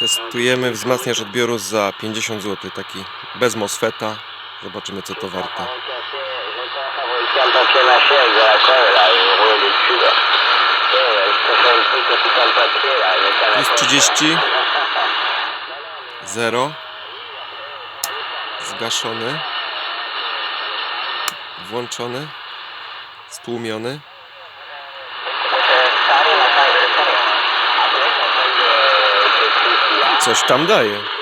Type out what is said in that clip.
Testujemy wzmacniacz odbioru za 50 zł, taki bez MOSFETA. Zobaczymy co to warte. Plus 30 0 Zgaszony. Włączony. Stłumiony. coś tam daje.